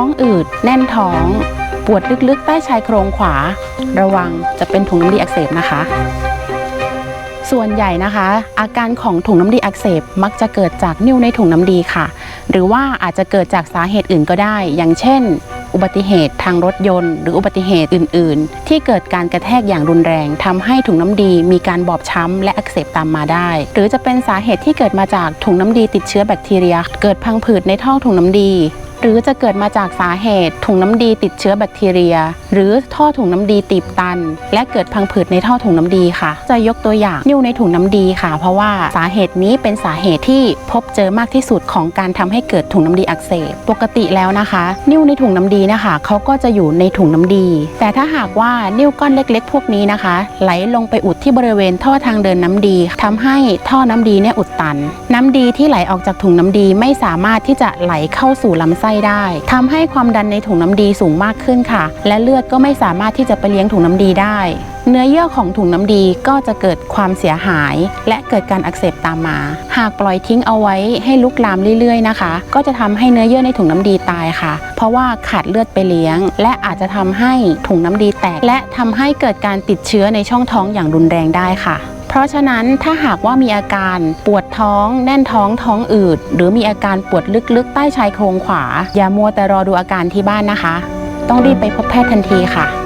ท้องอืด แน่นท้อง ปวดลึกๆ ใต้ชายโครงขวา ระวังจะเป็นถุงน้ำดีอักเสบนะคะ ส่วนใหญ่นะคะ อาการของถุงน้ำดีอักเสบมักจะเกิดจากนิ่วในถุงน้ำดีค่ะ หรือว่าอาจจะเกิดจากสาเหตุอื่นก็ได้ อย่างเช่น อุบัติเหตุทางรถยนต์ หรืออุบัติเหตุอื่น ๆ ที่เกิดการกระแทกอย่างรุนแรงทำให้ถุงน้ำดีมีการบอบช้ำและอักเสบตามมาได้ หรือจะเป็นสาเหตุที่เกิดมาจากถุงน้ำดีติดเชื้อแบคทีเรีย เกิดพังผืดในท่อถุงน้ำดี หรือจะเกิดมาจากสาเหตุ ถุงน้ำดีติดเชื้อแบคทีเรีย หรือท่อถุงน้ำดีตีบตัน และเกิดพังผืดในท่อถุงน้ำดีค่ะ จะยกตัวอย่างนิ่วในถุงน้ำดีค่ะ เพราะว่าสาเหตุนี้เป็นสาเหตุที่พบเจอมากที่สุดของการทำให้เกิดถุงน้ำดีอักเสบปกติแล้วนะคะ นิ่วในถุงน้ำดีนะคะเขาก็จะอยู่ในถุงน้ำดี แต่ถ้าหากว่านิ่วก้อนเล็ก ๆ พวกนี้นะคะ ไหลลงไปอุดที่บริเวณท่อทางเดินน้ำดีทำให้ท่อน้ำดีเนี่ยอุดตัน น้ำดีที่ไหลออกจากถุงน้ำดีไม่สามารถที่จะไหลเข้าสู่ลำไส้ได้ทำให้ความดันในถุงน้ำดีสูงมากขึ้นค่ะ และเลือดก็ไม่สามารถที่จะไปเลี้ยงถุงน้ำดีได้ เนื้อเยื่อของถุงน้ำดีก็จะเกิดความเสียหาย และเกิดการอักเสบตามมา หากปล่อยทิ้งเอาไว้ให้ลุกลามเรื่อยๆนะคะ ก็จะทำให้เนื้อเยื่อในถุงน้ำดีตายค่ะ เพราะว่าขาดเลือดไปเลี้ยง และอาจจะทำให้ถุงน้ำดีแตก และทำให้เกิดการติดเชื้อในช่องท้องอย่างรุนแรงได้ค่ะ ราะฉะนั้นถ้าหากว่ามีอาการปวดท้อง แน่นท้องท้องอืด หรือมีอาการปวดลึกๆ ใต้ชายโครงขวา อย่ามัวแต่รอดูอาการที่บ้านนะคะ ต้องรีบไปพบแพทย์ทันทีค่ะ